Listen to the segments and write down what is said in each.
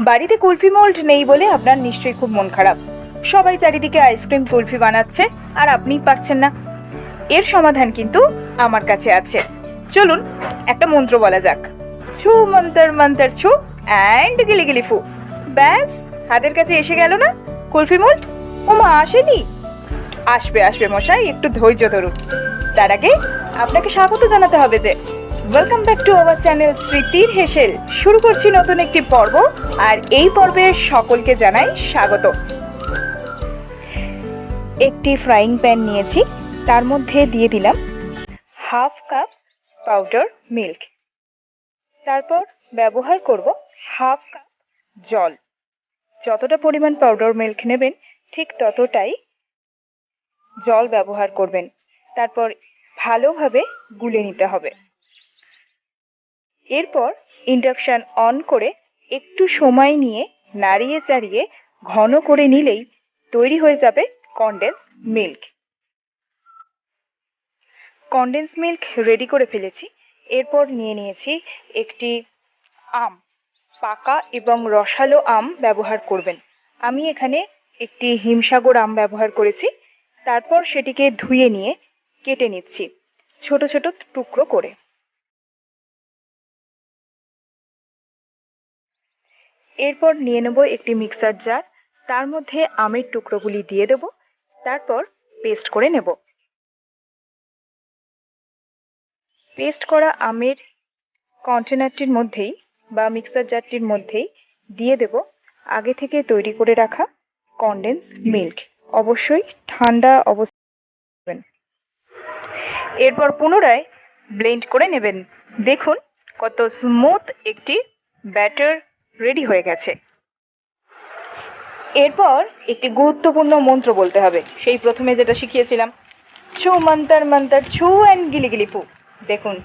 বাড়িতে কুলফি মোল্ড নেই বলে আপনার নিশ্চয়ই খুব মন খারাপ। সবাই চারিদিকে আইসক্রিম কুলফি বানাচ্ছে, আর আপনিই পারছেন না। এর সমাধান কিন্তু আমার কাছে আছে। চলুন, একটা মন্ত্র বলা যাক। ছু মন্তর মন্তর ছু অ্যান্ড গিলি গিলি ফু। ব্যাস, হাতের কাছে এসে গেল না? কুলফি মোল্ড? ওমা আসেনি? আসবে আসবে মশাই, একটু ধৈর্য ধরুন। তার আগে আপনাকে স্বাগত জানাতে হবে যে welcome back to our channel স্মৃতির হেসেল শুরু করছি নতুন একটি পর্ব, আর এই পর্বে সকলকে জানাই স্বাগত। একটি ফ্রাইং প্যান নিয়েছি, তার মধ্যে দিয়ে দিলাম হাফ কাপ পাউডার মিল্ক তারপর ব্যবহার করব হাফ কাপ জল। যতটা পরিমাণ পাউডার মিল্ক নেবেন, ঠিক ততটাই জল ব্যবহার করবেন। তারপর ভালোভাবে গুলে নিতে হবে। এরপর ইন্ডাকশান অন করে একটু সময় নিয়ে নাড়িয়ে চাড়িয়ে ঘন করে নিলেই তৈরি হয়ে যাবে condense milk condense milk ready করে ফেলেছি। এরপর নিয়ে নিয়েছি একটি আম, পাকা এবং রসালো আম ব্যবহার করবেন। আমি এখানে একটি হিমসাগর আম ব্যবহার করেছি। তারপর সেটিকে ধুয়ে নিয়ে কেটে নিচ্ছি, ছোট ছোট টুকরো করে। এরপর নিয়ে নেব একটি মিক্সার জার। তার মধ্যে আমের টুকরোগুলি দিয়ে দেব। তারপর পেস্ট করে নেব। পেস্ট করা আমের কন্টেনারটির মধ্যেই বা মিক্সার জারটির মধ্যেই দিয়ে দেব আগে থেকে তৈরি করে রাখা কনডেন্স মিল্ক অবশ্যই ঠান্ডা অবস্থা এরপর পুনরায় ব্লেন্ড করে নেবেন। দেখুন কত স্মুথ একটি ব্যাটার রেডি হয়ে গেছে। এরপর একটি গুরুত্বপূর্ণ মন্ত্র বলতে হবে। সেই প্রথমে যেটা শিখিয়েছিলাম, ছু মন্তর মন্তর, ছু অ্যান্ড গিলি গিলি ফু দেখুন,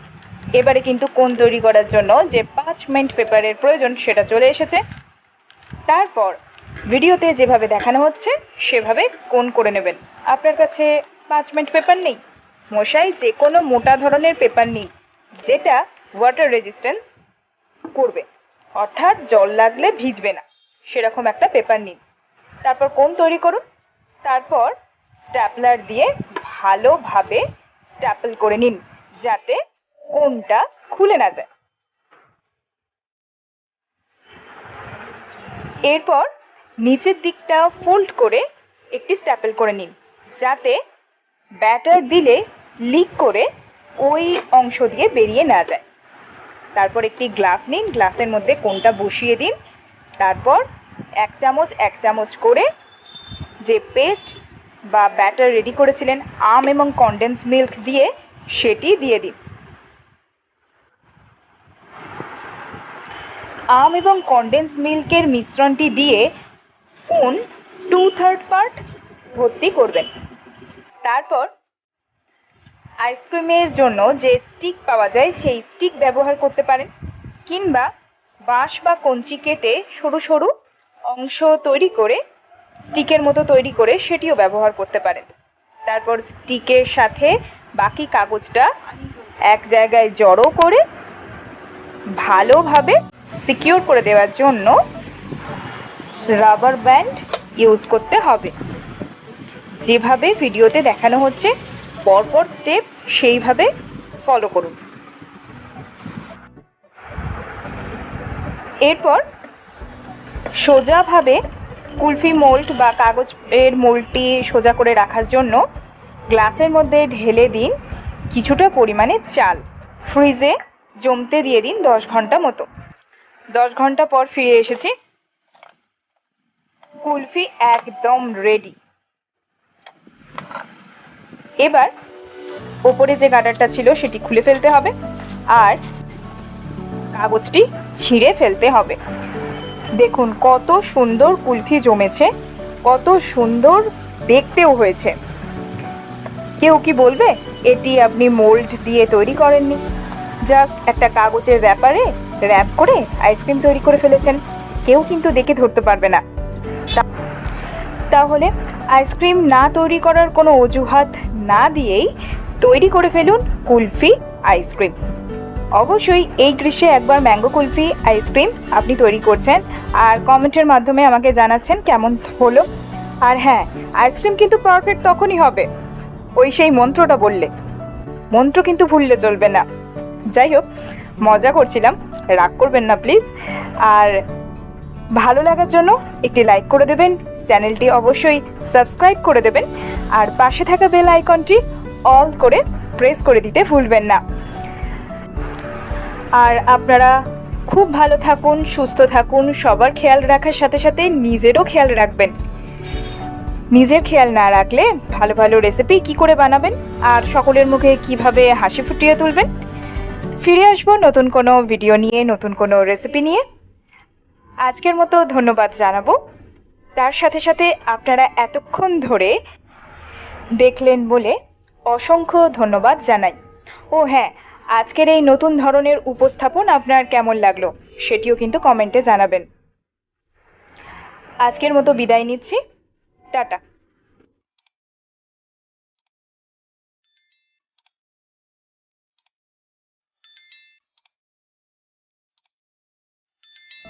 এবারে কিন্তু কোন তৈরি করার জন্য যে পাঁচ মিনিট পেপারের প্রয়োজন সেটা চলে এসেছে। তারপর ভিডিওতে যেভাবে দেখানো হচ্ছে, সেভাবে কোন করে নেবেন। আপনার কাছে পাঁচ মিনিট পেপার নেই। মশাই, যে কোনো মোটা ধরনের পেপার নিন, যেটা ওয়াটার রেজিস্ট্যান্স করবে। অর্থাৎ জল লাগলে ভিজবে না। সেরকম একটা পেপার নিন। তারপর কোন তৈরি করুন? তারপর স্ট্যাপলার দিয়ে ভালোভাবে স্ট্যাপল করে নিন, যাতে কোনটা খুলে না যায়। এরপর নিচের দিকটা ফোল্ড করে একটি স্ট্যাপল করে নিন, যাতে ব্যাটার দিলে লিক করে ওই অংশ দিয়ে বেরিয়ে না যায়। তারপর একটি গ্লাস নিন গ্লাসের মধ্যে কোনটা বসিয়ে দিন। তারপর এক চামচ এক চামচ করে যে পেস্ট বা ব্যাটার রেডি করেছিলেন, আম এবং কনডেন্স মিল্ক দিয়ে সেটি দিয়ে দিন। আম এবং কনডেন্স মিল্কের মিশ্রণটি দিয়ে কোন টু থার্ড পার্ট ভর্তি করবেন। তারপর আইসক্রিমের জন্য যে স্টিক পাওয়া যায়, সেই স্টিক ব্যবহার করতে পারেন। কিংবা বাঁশ বা কঞ্চি কেটে সরু সরু অংশ তৈরি করে, স্টিকের মতো তৈরি করে সেটিও ব্যবহার করতে পারেন। তারপর স্টিকের সাথে বাকি কাগজটা এক জায়গায় জড়ো করে ভালোভাবে সিকিউর করে দেওয়ার জন্য রাবার ব্যান্ড ইউজ করতে হবে। যেভাবে ভিডিওতে দেখানো হচ্ছে, পরপর স্টেপ সেইভাবে ফলো করুন। এরপর সোজাভাবে কুলফি মোল্ড বা কাগজের মোল্ডটি সোজা করে রাখার জন্য গ্লাসের মধ্যে ঢেলে দিন কিছুটা পরিমাণে চাল। ফ্রিজে জমতে দিয়ে দিন দশ ঘণ্টা মতো। দশ ঘণ্টা পর ফিরে এসেছি। কুলফি একদম রেডি এবার ওপরে যে গার্ডারটা ছিল সেটি খুলে ফেলতে হবে আর কাগজটি ছিঁড়ে ফেলতে হবে। দেখুন কত সুন্দর কুলফি জমেছে, কত সুন্দর দেখতেও হয়েছে। কেউ কি বলবে, এটি আপনি মোল্ড দিয়ে তৈরি করেননি। জাস্ট একটা কাগজের ব্যাপারে র্যাপ করে আইসক্রিম তৈরি করে ফেলেছেন। কেউ কিন্তু দেখে ধরতে পারবে না। তাহলে আইসক্রিম না তৈরি করার কোনো অজুহাত না দিয়েই তৈরি করে ফেলুন কুলফি আইসক্রিম। অবশ্যই এই গ্রীষ্মে একবার ম্যাঙ্গো কুলফি আইসক্রিম আপনি তৈরি করছেন আর কমেন্টের মাধ্যমে আমাকে জানাচ্ছেন কেমন হলো। আর হ্যাঁ আইসক্রিম কিন্তু পারফেক্ট তখনই হবে। ওই সেই মন্ত্রটা বললে। মন্ত্র কিন্তু ভুললে চলবে না। যাই হোক, মজা করছিলাম। রাগ করবেন না প্লিজ আর ভালো লাগার জন্য একটি লাইক করে দেবেন। চ্যানেলটি অবশ্যই সাবস্ক্রাইব করে দেবেন। আর পাশে থাকা বেল আইকনটি অল করে প্রেস করে দিতে ভুলবেন না। আর আপনারা খুব ভালো থাকুন, সুস্থ থাকুন, সবার খেয়াল রাখার সাথে সাথে নিজেরও খেয়াল রাখবেন। নিজের খেয়াল না রাখলে ভালো ভালো রেসিপি কি করে বানাবেন আর সকলের মুখে কীভাবে হাসি ফুটিয়ে তুলবেন? ফিরে আসব নতুন কোনো ভিডিও নিয়ে, নতুন কোনো রেসিপি নিয়ে। আজকের মতো ধন্যবাদ জানাব। তার সাথে সাথে আপনারা এতক্ষণ ধরে দেখলেন বলে অসংখ্য ধন্যবাদ জানাই। ও হ্যাঁ আজকের এই নতুন ধরনের উপস্থাপন আপনার কেমন লাগল সেটিও কিন্তু কমেন্টে জানাবেন। আজকের মতো বিদায় নিচ্ছি। টাটা।